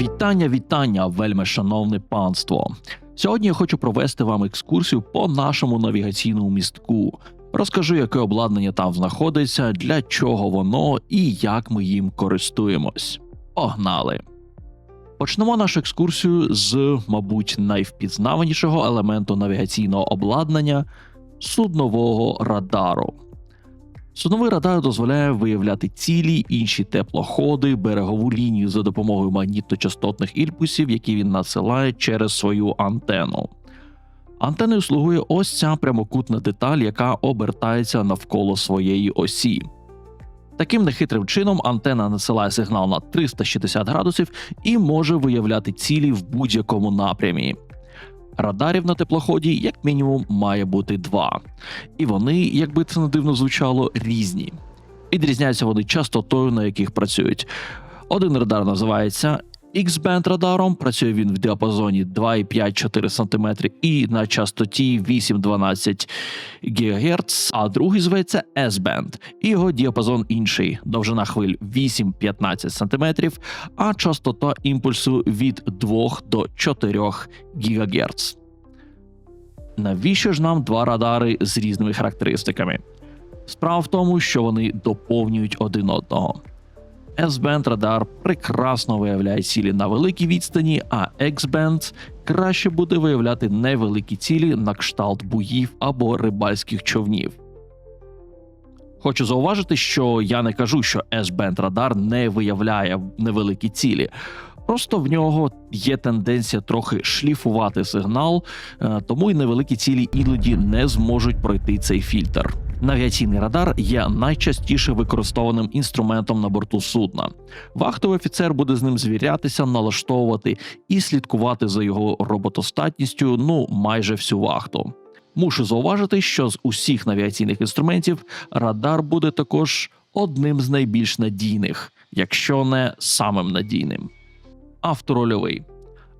Вітання, вітання, вельми шановне панство. Сьогодні я хочу провести вам екскурсію по нашому навігаційному містку. Розкажу, яке обладнання там знаходиться, для чого воно і як ми їм користуємось. Погнали! Почнемо нашу екскурсію з, мабуть, найвпізнаванішого елементу навігаційного обладнання суднового радару. Судновий радар дозволяє виявляти цілі, інші теплоходи, берегову лінію за допомогою магнітно-частотних імпульсів, які він насилає через свою антенну. Антеною слугує ось ця прямокутна деталь, яка обертається навколо своєї осі. Таким нехитрим чином антена насилає сигнал на 360 градусів і може виявляти цілі в будь-якому напрямі. Радарів на теплоході, як мінімум, має бути два. І вони, якби це не дивно звучало, різні. Відрізняються вони частотою, на яких працюють. Один радар називається X-band радаром, працює він в діапазоні 2,5-4 см і на частоті 8-12 ГГц, а другий зветься S-band, його діапазон інший, довжина хвиль 8-15 см, а частота імпульсу від 2 до 4 ГГц. Навіщо ж нам два радари з різними характеристиками? Справа в тому, що вони доповнюють один одного. S-Band радар прекрасно виявляє цілі на великій відстані, а X-Band краще буде виявляти невеликі цілі на кшталт буїв або рибальських човнів. Хочу зауважити, що я не кажу, що S-Band радар не виявляє невеликі цілі. Просто в нього є тенденція трохи шліфувати сигнал, е, тому й невеликі цілі іноді не зможуть пройти цей фільтр. Навіаційний радар є найчастіше використованим інструментом на борту судна. Вахтовий офіцер буде з ним звірятися, налаштовувати і слідкувати за його роботостатністю ну майже всю вахту. Мушу зауважити, що з усіх навіаційних інструментів радар буде також одним з найбільш надійних, якщо не самим надійним. Авторольовий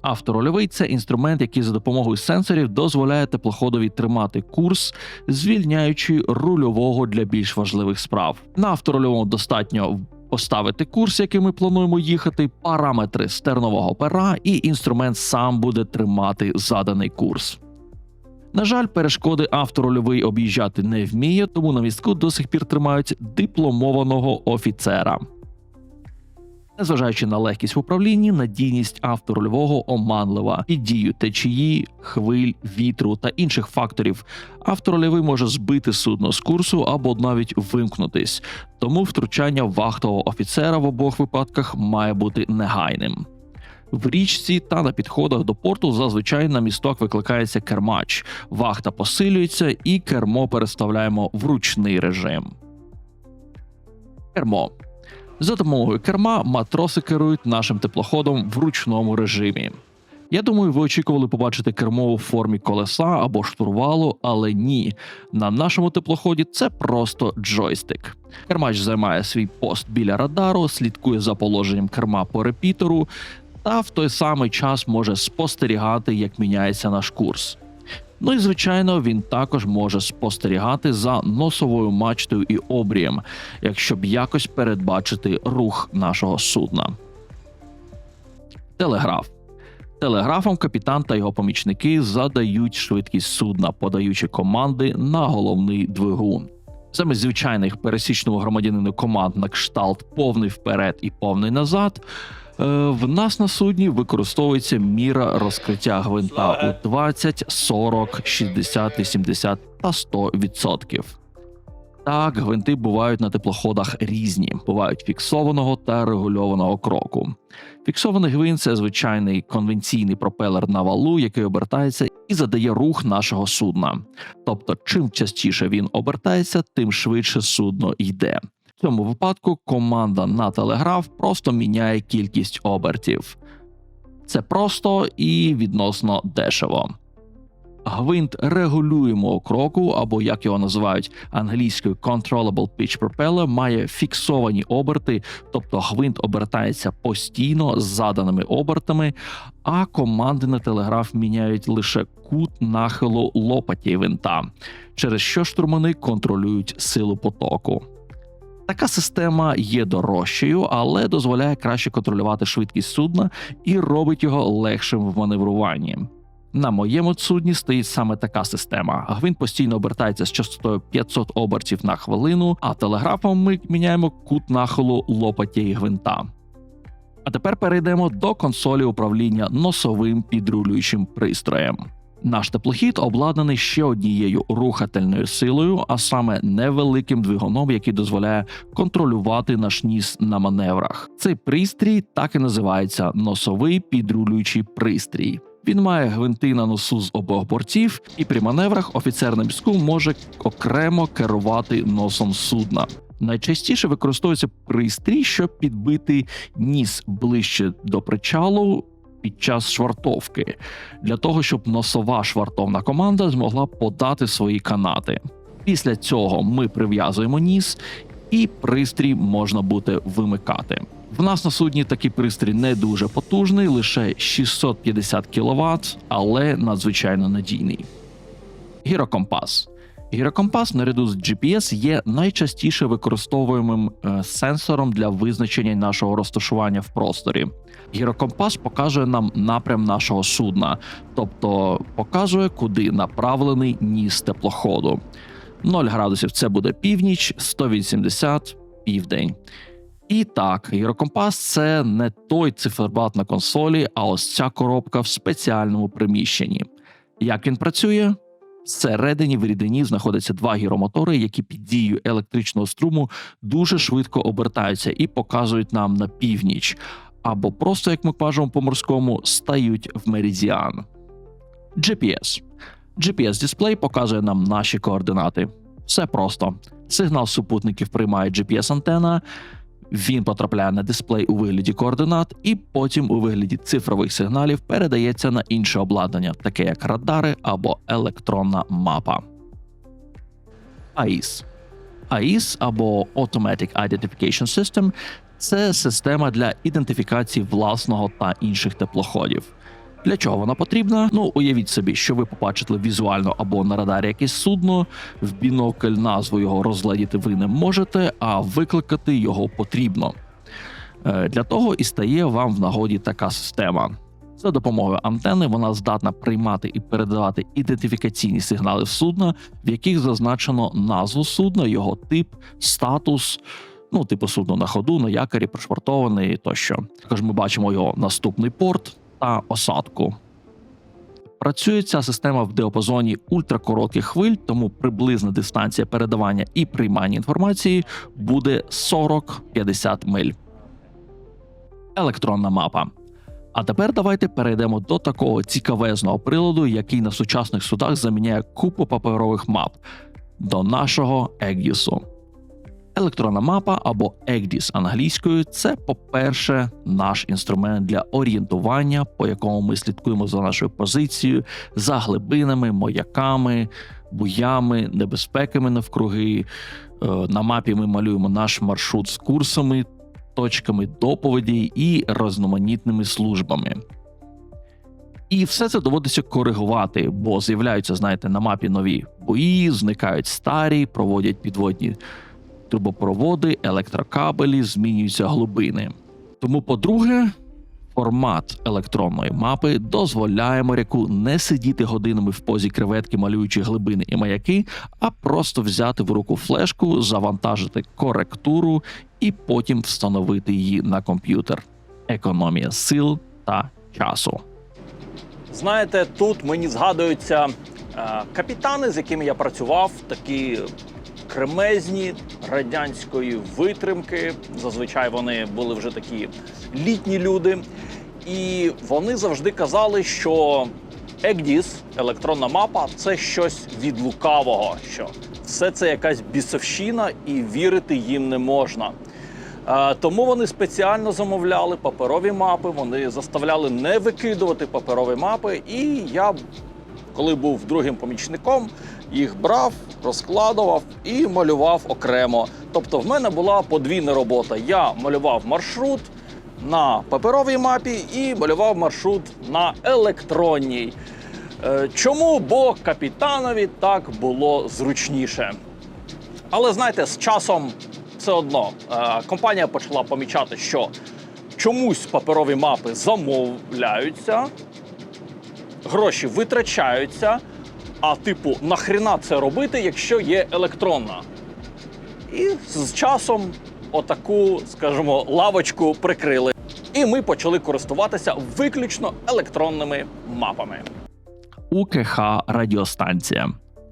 Авторольовий це інструмент, який за допомогою сенсорів дозволяє теплоходові тримати курс, звільняючи рульового для більш важливих справ. На авторольовому достатньо поставити курс, який ми плануємо їхати, параметри стернового пера, і інструмент сам буде тримати заданий курс. На жаль, перешкоди авторольовий об'їжджати не вміє, тому на містку до сих пір тримають дипломованого офіцера. Незважаючи на легкість в управлінні, надійність авторульового оманлива під дію течії, хвиль, вітру та інших факторів. Авторольовий може збити судно з курсу або навіть вимкнутись, тому втручання вахтового офіцера в обох випадках має бути негайним. В річці та на підходах до порту зазвичай на місток викликається кермач, вахта посилюється і кермо переставляємо в ручний режим. Кермо за допомогою керма матроси керують нашим теплоходом в ручному режимі. Я думаю, ви очікували побачити кермо у формі колеса або штурвалу, але ні. На нашому теплоході це просто джойстик. Кермач займає свій пост біля радару, слідкує за положенням керма по репітеру, та в той самий час може спостерігати, як міняється наш курс. Ну і звичайно, він також може спостерігати за носовою мачтою і обрієм, якщо б якось передбачити рух нашого судна. Телеграф. Телеграфом капітан та його помічники задають швидкість судна, подаючи команди на головний двигун. Замість звичайних пересічного громадянину команд на кшталт повний вперед і повний назад. Е, в нас на судні використовується міра розкриття гвинта у 20, 40, 60, 80 та 100%. Так, гвинти бувають на теплоходах різні, бувають фіксованого та регульованого кроку. Фіксований гвинт це звичайний конвенційний пропелер на валу, який обертається і задає рух нашого судна. Тобто, чим частіше він обертається, тим швидше судно йде. Цьому випадку команда на телеграф просто міняє кількість обертів. Це просто і відносно дешево. Гвинт регулюємого кроку, або як його називають англійською Controllable Pitch Propeller, має фіксовані оберти, тобто гвинт обертається постійно з заданими обертами, а команди на телеграф міняють лише кут нахилу лопаті винта, через що штурмани контролюють силу потоку. Така система є дорожчою, але дозволяє краще контролювати швидкість судна і робить його легшим в маневруванні. На моєму судні стоїть саме така система. Гвинт постійно обертається з частотою 500 обертів на хвилину, а телеграфом ми міняємо кут нахилу лопатєї гвинта. А тепер перейдемо до консолі управління носовим підрулюючим пристроєм. Наш теплохід обладнаний ще однією рухательною силою, а саме невеликим двигуном, який дозволяє контролювати наш ніс на маневрах. Цей пристрій так і називається носовий підрулюючий пристрій. Він має гвинти на носу з обох бортів, і при маневрах офіцер на піску може окремо керувати носом судна. Найчастіше використовується пристрій, щоб підбити ніс ближче до причалу під час швартовки, для того, щоб носова швартовна команда змогла подати свої канати. Після цього ми прив'язуємо ніс, і пристрій можна буде вимикати. В нас на судні такий пристрій не дуже потужний, лише 650 кВт, але надзвичайно надійний. Гірокомпас. Гірокомпас наряду з GPS є найчастіше використовуємим е, сенсором для визначення нашого розташування в просторі. Гірокомпас показує нам напрям нашого судна, тобто показує, куди направлений ніс теплоходу. 0 градусів це буде північ, 180 південь. І так, гірокомпас це не той циферблат на консолі, а ось ця коробка в спеціальному приміщенні. Як він працює? Всередині в рідині знаходяться два гіромотори, які під дією електричного струму дуже швидко обертаються і показують нам на північ, або просто, як ми кажемо по морському, стають в меридіан. GPS. GPS-дисплей показує нам наші координати. Все просто. Сигнал супутників приймає GPS-антена, він потрапляє на дисплей у вигляді координат, і потім у вигляді цифрових сигналів передається на інше обладнання, таке як радари або електронна мапа. AIS. AIS або Automatic Identification System це система для ідентифікації власного та інших теплоходів. Для чого вона потрібна? Ну, уявіть собі, що ви побачили візуально або на радарі якесь судно, в бінокль назву його розгледіти ви не можете, а викликати його потрібно. Е, Для того і стає вам в нагоді така система. За допомогою антени вона здатна приймати і передавати ідентифікаційні сигнали судна, в яких зазначено назву судна, його тип, статус, ну, типу судно на ходу, на якорі, пришвартований тощо. Також ми бачимо його наступний порт та осадку. Працює ця система в діапазоні ультракоротких хвиль, тому приблизна дистанція передавання і приймання інформації буде 40-50 миль. Електронна мапа. А тепер давайте перейдемо до такого цікавезного приладу, який на сучасних судах заміняє купу паперових мап до нашого Егдісу. Електронна мапа або EGDIS англійською це, по-перше, наш інструмент для орієнтування, по якому ми слідкуємо за нашою позицією, за глибинами, маяками, буями, небезпеками навкруги. Е, На мапі ми малюємо наш маршрут з курсами, точками доповіді і різноманітними службами. І все це доводиться коригувати, бо з'являються, знаєте, на мапі нові бої, зникають старі, проводять підводні трубопроводи, електрокабелі, змінюються глибини. Тому, по-друге, формат електронної мапи дозволяє моряку не сидіти годинами в позі креветки, малюючи глибини і маяки, а просто взяти в руку флешку, завантажити коректуру і потім встановити її на комп'ютер. Економія сил та часу. Знаєте, тут мені згадуються е, капітани, з якими я працював, такі кремезні радянської витримки. Зазвичай вони були вже такі літні люди. І вони завжди казали, що EGDIS, електронна мапа, це щось від лукавого. Що все це якась бісовщина, і вірити їм не можна. Е, Тому вони спеціально замовляли паперові мапи, вони заставляли не викидувати паперові мапи. І я, коли був другим помічником, їх брав, розкладував і малював окремо. Тобто, в мене була подвійна робота. Я малював маршрут на паперовій мапі і малював маршрут на електронній. Е, Чому? Бо капітанові так було зручніше. Але знаєте, з часом все одно е, компанія почала помічати, що чомусь паперові мапи замовляються, гроші витрачаються. А типу, нахріна це робити, якщо є електронна? І з часом отаку, скажімо, лавочку прикрили. І ми почали користуватися виключно електронними мапами. УКХ радіостанція.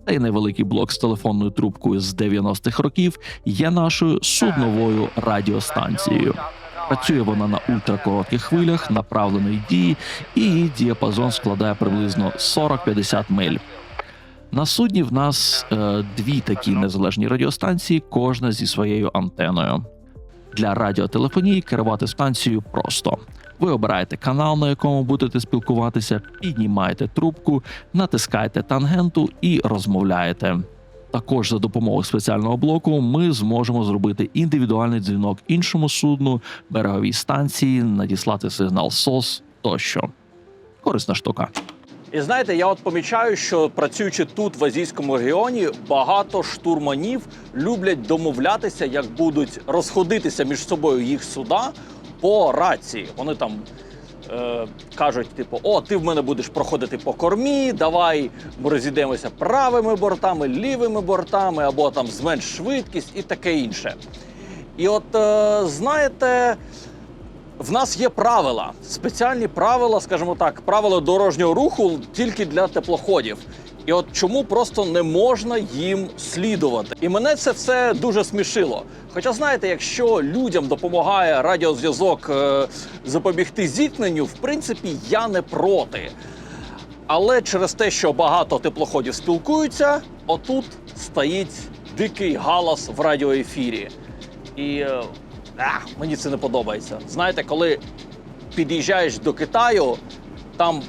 Цей невеликий блок з телефонною трубкою з 90-х років є нашою судновою радіостанцією. Працює вона на ультракоротких хвилях направленої дії, і її діапазон складає приблизно 40-50 миль. На судні в нас е, дві такі незалежні радіостанції, кожна зі своєю антеною. Для радіотелефонії керувати станцією просто. Ви обираєте канал, на якому будете спілкуватися, піднімаєте трубку, натискаєте тангенту і розмовляєте. Також за допомогою спеціального блоку ми зможемо зробити індивідуальний дзвінок іншому судну, береговій станції, надіслати сигнал SOS тощо. Корисна штука. І знаєте, я от помічаю, що працюючи тут, в азійському регіоні, багато штурманів люблять домовлятися, як будуть розходитися між собою їх суда по рації. Вони там е, кажуть, типу, о, ти в мене будеш проходити по кормі, давай ми розійдемося правими бортами, лівими бортами, або там зменш швидкість і таке інше. І от е, знаєте. В нас є правила, спеціальні правила, скажімо так, правила дорожнього руху тільки для теплоходів. І от чому просто не можна їм слідувати? І мене це все дуже смішило. Хоча, знаєте, якщо людям допомагає радіозв'язок е, запобігти зіткненню, в принципі, я не проти. Але через те, що багато теплоходів спілкуються, отут стоїть дикий галас в радіоефірі. І е, а, мені це не подобається. Знаєте, коли під'їжджаєш до Китаю, там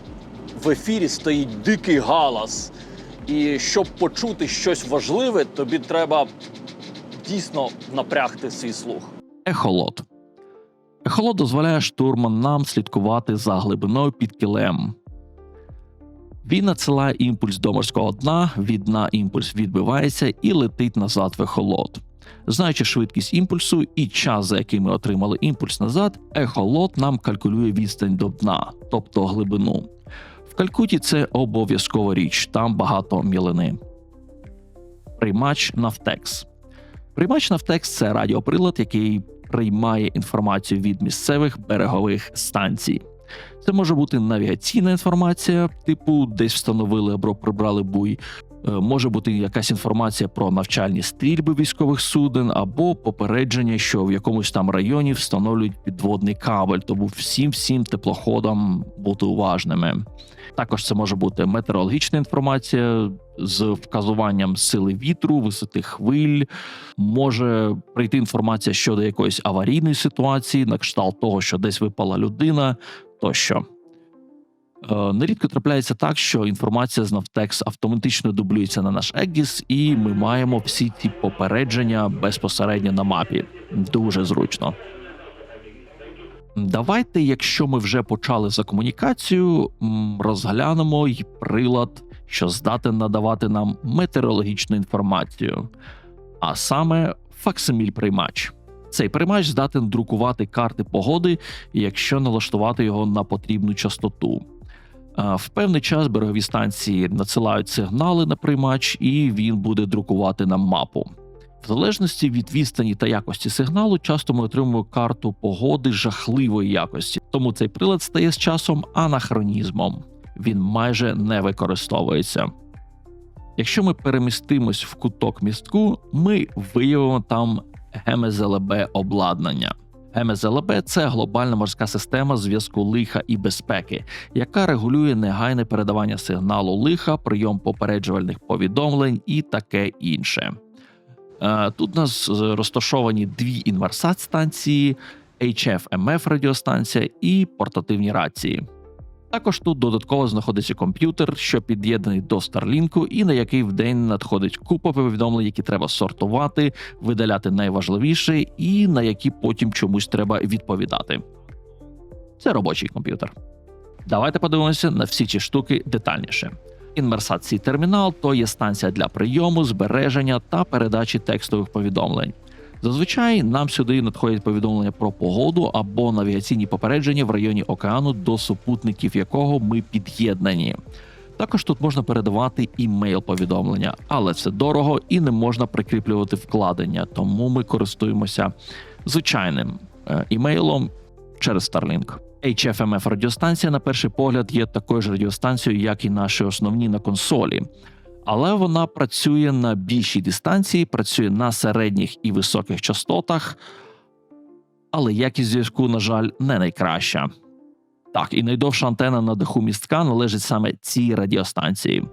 в ефірі стоїть дикий галас. І щоб почути щось важливе, тобі треба дійсно напрягти свій слух. Ехолот. Ехолот дозволяє штурманам слідкувати за глибиною під кілем. Він надсилає імпульс до морського дна, від дна імпульс відбивається і летить назад в ехолот. Знаючи швидкість імпульсу і час, за який ми отримали імпульс назад, ехолот нам калькулює відстань до дна, тобто глибину. В Калькуті це обов'язкова річ, там багато мілини. Приймач Нафтекс. Приймач Нафтекс це радіоприлад, який приймає інформацію від місцевих берегових станцій. Це може бути навігаційна інформація, типу десь встановили або прибрали буй. Е, Може бути якась інформація про навчальні стрільби військових суден або попередження, що в якомусь там районі встановлюють підводний кабель, тому всім всім теплоходам бути уважними. Також це може бути метеорологічна інформація з вказуванням сили вітру, висоти хвиль. Може прийти інформація щодо якоїсь аварійної ситуації, на кшталт того, що десь випала людина тощо. Е, Нерідко трапляється так, що інформація з Навтекс автоматично дублюється на наш Егдіс, і ми маємо всі ці попередження безпосередньо на мапі. Дуже зручно. Давайте, якщо ми вже почали за комунікацію, розглянемо й прилад, що здатен надавати нам метеорологічну інформацію, а саме факсиміль приймач. Цей приймач здатен друкувати карти погоди, якщо налаштувати його на потрібну частоту. В певний час берегові станції надсилають сигнали на приймач, і він буде друкувати нам мапу. В залежності від відстані та якості сигналу, часто ми отримуємо карту погоди жахливої якості, тому цей прилад стає з часом анахронізмом. Він майже не використовується. Якщо ми перемістимось в куток містку, ми виявимо там ГМЗЛБ обладнання. ГМЗЛБ – це глобальна морська система зв'язку лиха і безпеки, яка регулює негайне передавання сигналу лиха, прийом попереджувальних повідомлень і таке інше. Е, Тут у нас розташовані дві інверсат станції, HF-MF радіостанція і портативні рації. Також тут додатково знаходиться комп'ютер, що під'єднаний до Starlink, і на який в день надходить купа повідомлень, які треба сортувати, видаляти найважливіше, і на які потім чомусь треба відповідати. Це робочий комп'ютер. Давайте подивимося на всі ці штуки детальніше. Інмерсат c термінал то є станція для прийому, збереження та передачі текстових повідомлень. Зазвичай нам сюди надходять повідомлення про погоду або навігаційні попередження в районі океану, до супутників якого ми під'єднані. Також тут можна передавати імейл повідомлення, але це дорого і не можна прикріплювати вкладення, тому ми користуємося звичайним е, імейлом через Starlink. HFMF радіостанція, на перший погляд, є такою ж радіостанцією, як і наші основні на консолі. Але вона працює на більшій дистанції, працює на середніх і високих частотах, але якість зв'язку, на жаль, не найкраща. Так, і найдовша антена на даху містка належить саме цій радіостанції.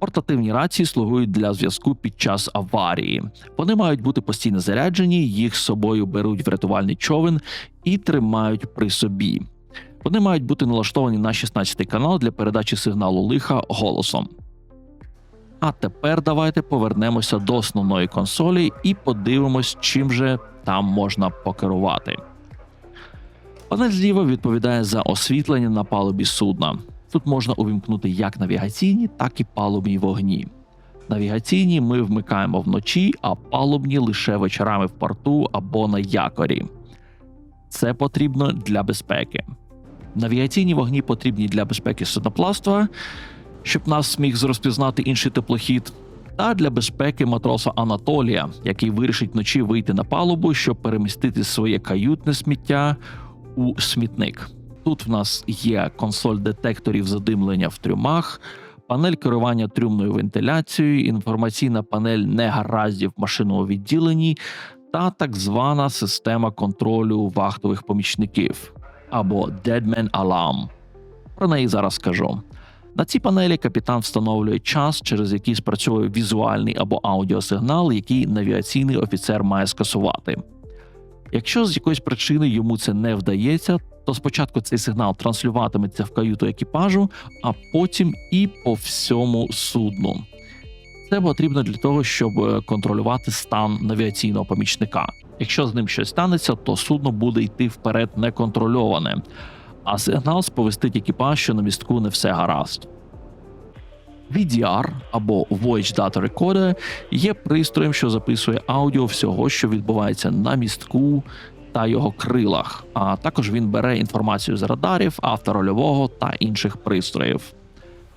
Портативні рації слугують для зв'язку під час аварії. Вони мають бути постійно заряджені, їх з собою беруть в рятувальний човен і тримають при собі. Вони мають бути налаштовані на 16 канал для передачі сигналу лиха голосом. А тепер давайте повернемося до основної консолі і подивимось, чим же там можна покерувати. Панель зліва відповідає за освітлення на палубі судна. Тут можна увімкнути як навігаційні, так і палубні вогні. Навігаційні ми вмикаємо вночі, а палубні лише вечорами в порту або на якорі. Це потрібно для безпеки. Навігаційні вогні потрібні для безпеки судноплавства, щоб нас міг розпізнати інший теплохід, та для безпеки матроса Анатолія, який вирішить вночі вийти на палубу, щоб перемістити своє каютне сміття у смітник. Тут в нас є консоль детекторів задимлення в трюмах, панель керування трюмною вентиляцією, інформаційна панель негараздів в машинному відділенні та так звана система контролю вахтових помічників або Deadman Alarm. Про неї зараз скажу. На цій панелі капітан встановлює час, через який спрацьовує візуальний або аудіосигнал, який навігаційний офіцер має скасувати. Якщо з якоїсь причини йому це не вдається, то спочатку цей сигнал транслюватиметься в каюту екіпажу, а потім і по всьому судну. Це потрібно для того, щоб е, контролювати стан навігаційного помічника. Якщо з ним щось станеться, то судно буде йти вперед неконтрольоване, а сигнал сповістить екіпаж, що на містку не все гаразд. VDR або Voyage Data Recorder є пристроєм, що записує аудіо всього, що відбувається на містку та його крилах. А також він бере інформацію з радарів, авторольового та інших пристроїв.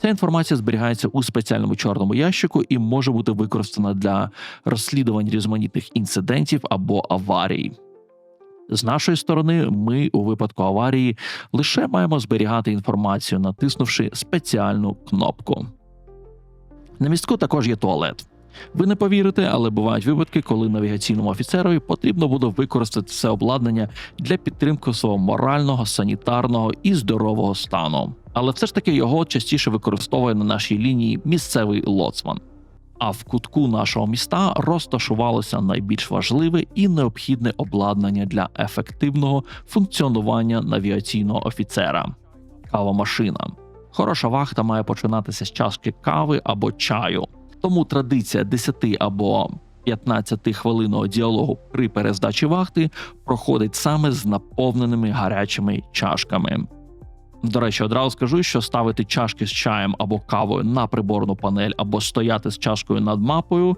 Ця інформація зберігається у спеціальному чорному ящику і може бути використана для розслідувань різноманітних інцидентів або аварій. З нашої сторони, ми у випадку аварії лише маємо зберігати інформацію, натиснувши спеціальну кнопку. На містку також є туалет. Ви не повірите, але бувають випадки, коли навігаційному офіцерові потрібно буде використати це обладнання для підтримки свого морального, санітарного і здорового стану. Але все ж таки його частіше використовує на нашій лінії місцевий лоцман. А в кутку нашого міста розташувалося найбільш важливе і необхідне обладнання для ефективного функціонування навігаційного офіцера кавомашина. Хороша вахта має починатися з чашки кави або чаю. Тому традиція 10 або 15 хвилинного діалогу при перездачі вахти проходить саме з наповненими гарячими чашками. До речі, одразу скажу, що ставити чашки з чаєм або кавою на приборну панель або стояти з чашкою над мапою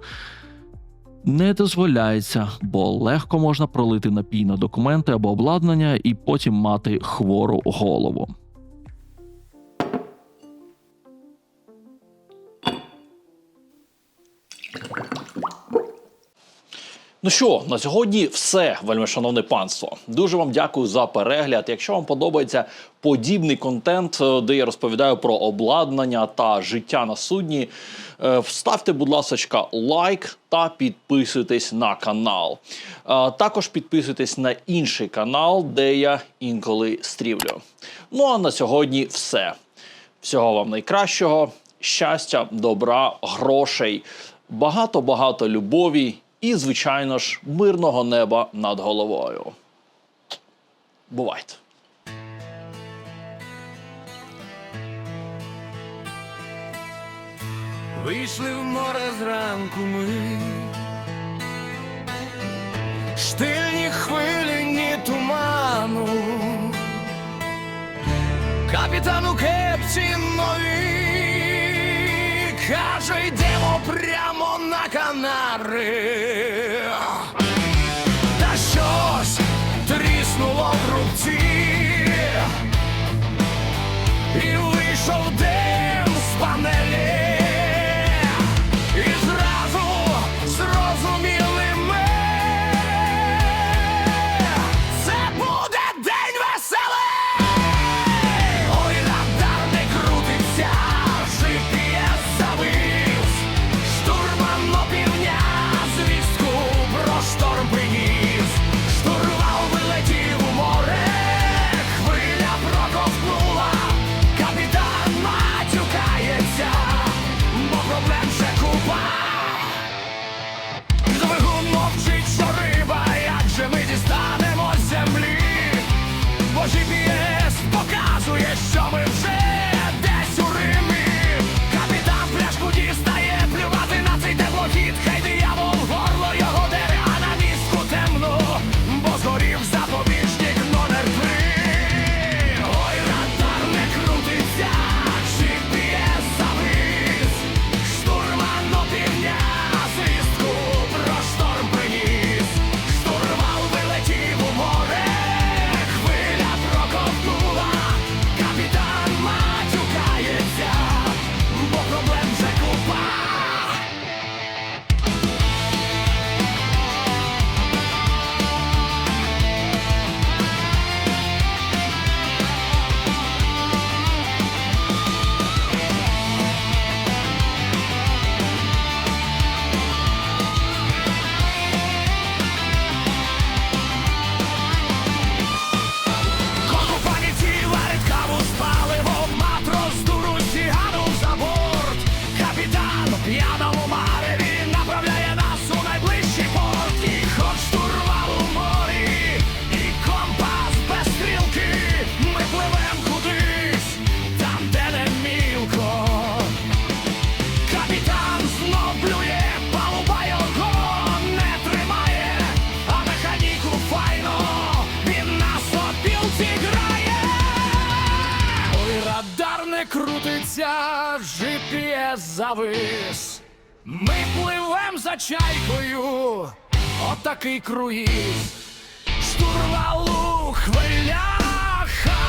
не дозволяється, бо легко можна пролити напій на документи або обладнання і потім мати хвору голову. Ну що, на сьогодні все, вельми шановне панство. Дуже вам дякую за перегляд. Якщо вам подобається подібний контент, е, де я розповідаю про обладнання та життя на судні, е, вставте, будь ласка, лайк та підписуйтесь на канал. Е, Також підписуйтесь на інший канал, де я інколи стрівлю. Ну а на сьогодні все. Всього вам найкращого, щастя, добра, грошей, багато-багато любові і, звичайно ж, мирного неба над головою. Бувайте! Вийшли в море зранку ми, штильні хвилі, ні туману, капітан у кепці новій Каже, йдемо прямо на канари. Йдем за чайкою, отакий круїз, штурвалу хвиляха.